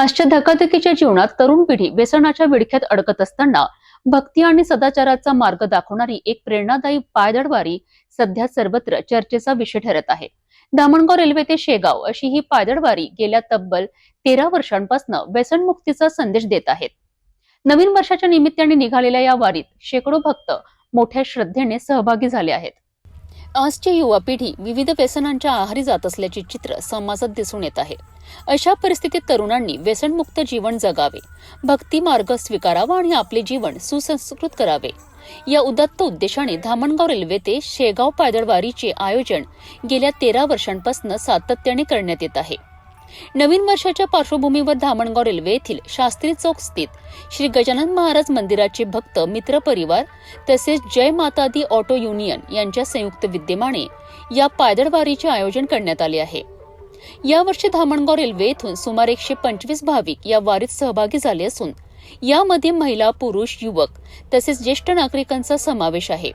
आजच्या धकाधकीच्या जीवनात तरुण पिढी व्यसनाच्या विडख्यात अडकत असताना भक्ती आणि सदाचाराचा मार्ग दाखवणारी एक प्रेरणादायी पायदळवारी सध्या सर्वत्र चर्चेचा विषय ठरत आहे. धामणगाव रेल्वे ते शेगाव अशी ही पायदळवारी गेल्या तब्बल तेरा वर्षांपासून व्यसनमुक्तीचा संदेश देत आहेत. नवीन वर्षाच्या निमित्ताने निघालेल्या या वारीत शेकडो भक्त मोठ्या श्रद्धेने सहभागी झाले आहेत. आजची युवा पिढी विविध व्यसनांच्या आहारी जात असल्याचे चित्र समाजात दिसून येत आहे. अशा परिस्थितीत तरुणांनी व्यसनमुक्त जीवन जगावे भक्ती मार्ग स्वीकारावा आणि आपले जीवन सुसंस्कृत करावे. या उदात्त उद्देशाने धामणगाव रेल्वे ते शेगाव पायदळवारीचे आयोजन गेल्या तेरा वर्षांपासून सातत्याने करण्यात येत आहे. नवीन वर्षाच्या पार्श्वभूमीवर धामणगाव रेल्वे येथील शास्त्री चौक स्थित श्री गजानन महाराज मंदिराचे भक्त मित्र परिवार तसेच जय मातादी ऑटो युनियन यांच्या संयुक्त विद्यमाने या पायदळवारीचे आयोजन करण्यात आले आहे. यावर्षी धामणगाव रेल्वे येथून सुमारे एकशे पंचवीस भाविक या वारीत सहभागी झाले असून यामध्ये महिला पुरुष युवक तसेच ज्येष्ठ नागरिकांचा समावेश आहे.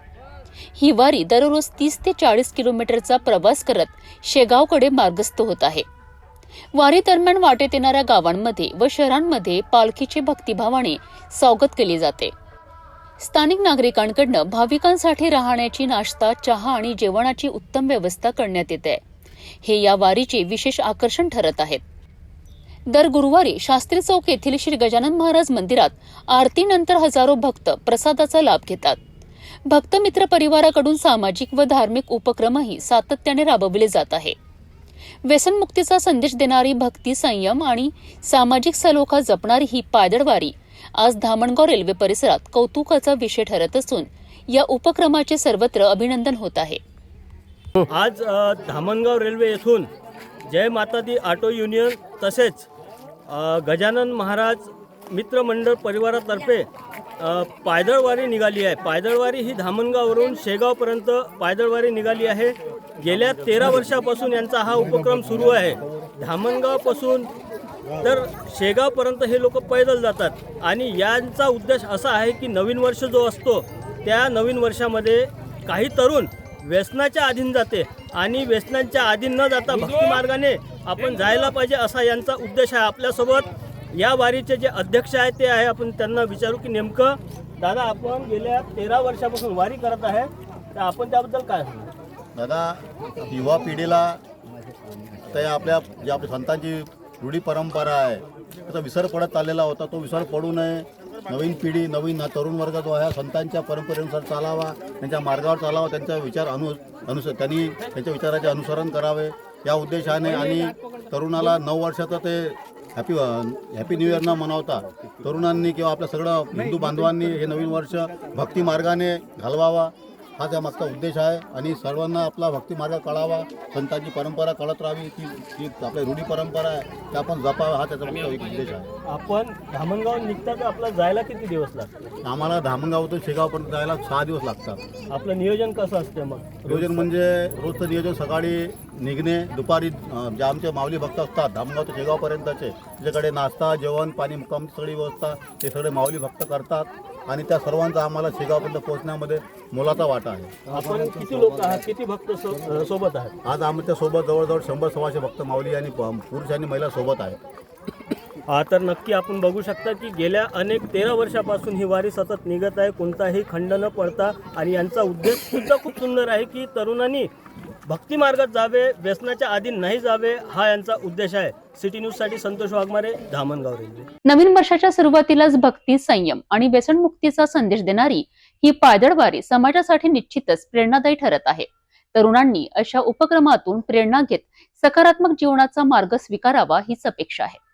ही वारी दररोज तीस ते चाळीस किलोमीटरचा प्रवास करत शेगावकडे मार्गस्थ होत आहे. वारी दरम्यान वाटेत येणाऱ्या गावांमध्ये व शहरांमध्ये पालखीचे भक्तिभावाने स्वागत केले जाते. स्थानिक नागरिकांकडनं भाविकांसाठी राहण्याची नाश्ता चहा आणि जेवणाची उत्तम व्यवस्था करण्यात येते. हे या वारीचे विशेष आकर्षण ठरत आहेत. दर गुरुवारी शास्त्री चौक येथील श्री गजानन महाराज मंदिरात आरतीनंतर हजारो भक्त प्रसादाचा लाभ घेतात. भक्त मित्र परिवाराकडून सामाजिक व धार्मिक उपक्रमही सातत्याने राबवले जात आहे. व्यसनमुक्तीचा संदेश देणारी भक्ती संयम आणि सामाजिक सलोखा जपणारी ही पायदळवारी आज धामणगाव रेल्वे परिसरात कौतुकाचा विषय ठरत असून या उपक्रमाचे सर्वत्र अभिनंदन होत आहे. आज धामणगाव रेल्वे येथून जय माता दी ऑटो युनियन तसेच गजानन महाराज मित्रमंडळ परिवारातर्फे पायदळवारी निघाली आहे. पायदळवारी ही धामणगाववरून शेगावपर्यंत पायदळवारी निघाली आहे. गेल्या तेरा वर्षापासून यांचा हा उपक्रम सुरू आहे. धामणगावपासून तर शेगावपर्यंत हे लोक पैदल जातात. आणि यांचा उद्देश असा आहे की नवीन वर्ष जो असतो त्या नवीन वर्षामध्ये काही तरुण व्यसनाच्या अधीन जाते. आणि व्यसनांच्या अधीन न जाता भक्ती मार्गाने आपण जायला पाहिजे असा यांचा उद्देश आहे. आपल्यासोबत या वारीचे जे अध्यक्ष आहे ते आहे. आपण त्यांना विचारू की नेमकं दादा आपण गेल्या तेरा वर्षापासून वारी करत आहे तर आपण त्याबद्दल काय सांगू? दादा युवा पिढीला त्या आपल्या जे आपल्या संतांची रूढी परंपरा आहे त्याचा विसर पडत चाललेला होता तो विसर पडू नये. नवीन पिढी नवीन तरुण वर्ग जो आहे संतांच्या परंपरेनुसार चालावा त्यांच्या मार्गावर चालावा त्यांचा विचार अनु अनुस त्यांनी त्यांच्या विचाराचे अनुसरण करावे. या उद्देशाने आणि तरुणाला नऊ वर्षाचं ते हॅपी हॅपी न्यू इयर न मनवता तरुणांनी किंवा आपल्या सगळं हिंदू बांधवांनी हे नवीन वर्ष भक्ती मार्गाने घालवावा. हा त्या मागचा उद्देश आहे. आणि सर्वांना आपला भक्ती मार्ग कळावा. संतांची परंपरा कळत राहावी. ती जी आपली रूढी परंपरा आहे त्या आपण जपावा. हा त्याचा मागचा एक उद्देश आहे. आपण धामणगाव निघता तर आपल्याला जायला किती दिवस लागतात? आम्हाला धामणगावातून शेगावपर्यंत जायला सहा दिवस लागतात. आपलं नियोजन कसं असते मग? नियोजन म्हणजे रोजचं नियोजन सकाळी निघणे दुपारी जे आमचे माऊली भक्त असतात धामगाव ते शेगावपर्यंतचे त्याच्याकडे नाश्ता जेवण पाणी मुक्काम सगळी व्यवस्था ते सगळे माऊली भक्त करतात. आणि त्या सर्वांचा आम्हाला शेगावपर्यंत पोहोचण्यामध्ये मोलाचा वाटा आहे. आपण किती लोक आहात? किती भक्त सोबत आहात? आज आमच्यासोबत जवळजवळ शंभर सव्वाशे भक्त माऊली आणि पुरुष आणि महिला सोबत आहेत. तर नक्की आपण बघू शकता की गेल्या अनेक तेरा वर्षापासून ही वारी सतत निघत आहे. कोणताही खंड न पडता. आणि यांचा उद्देश सुद्धा खूप सुंदर आहे की तरुणांनी भक्ती मार्गात जावे व्यसनाच्या आधी नाही जावे हा यांचा उद्देश आहे. सिटी न्यूजसाठी संतोष वाघमारे धामणगाव रेल्वे. नवीन वर्षाच्या सुरुवातीलाच भक्ती संयम आणि व्यसनमुक्तीचा संदेश देणारी ही पायदळवारी समाजासाठी निश्चितच प्रेरणादायी ठरत आहे. तरुणांनी अशा उपक्रमातून प्रेरणा घेत सकारात्मक जीवनाचा मार्ग स्वीकारावा हीच अपेक्षा आहे.